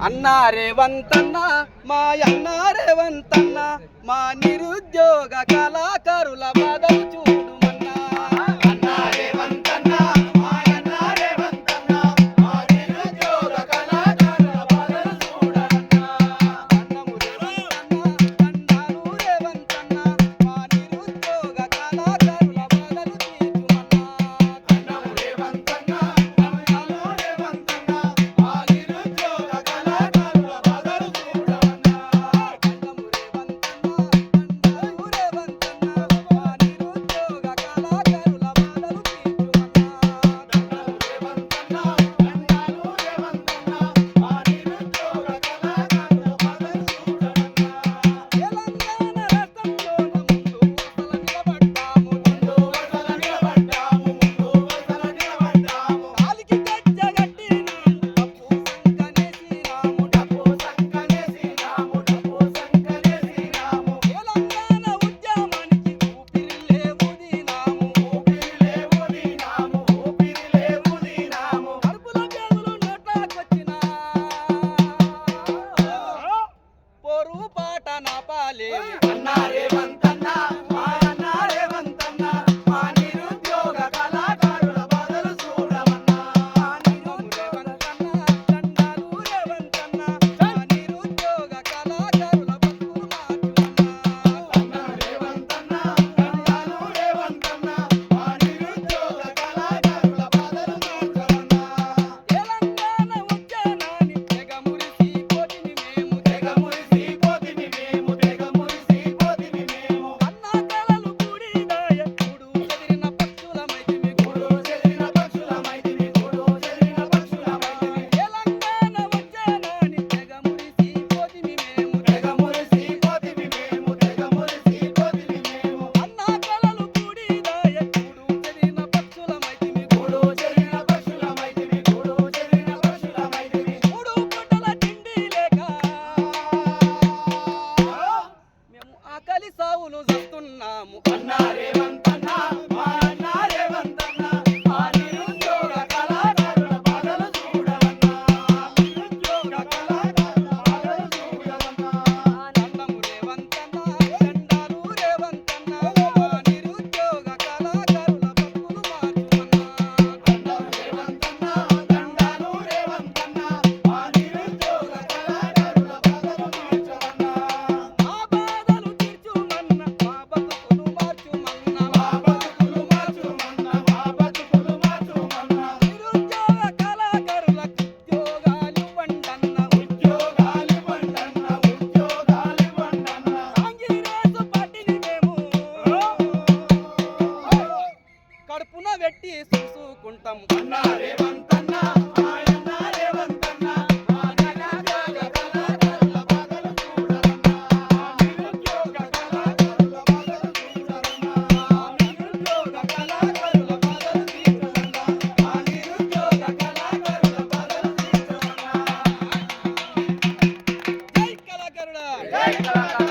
అన్నా రేవంతన్న మా అన్న రేవంతన్న మా నిరుద్యోగ కళా పెట్టి చూసుకుంటాం Thank you.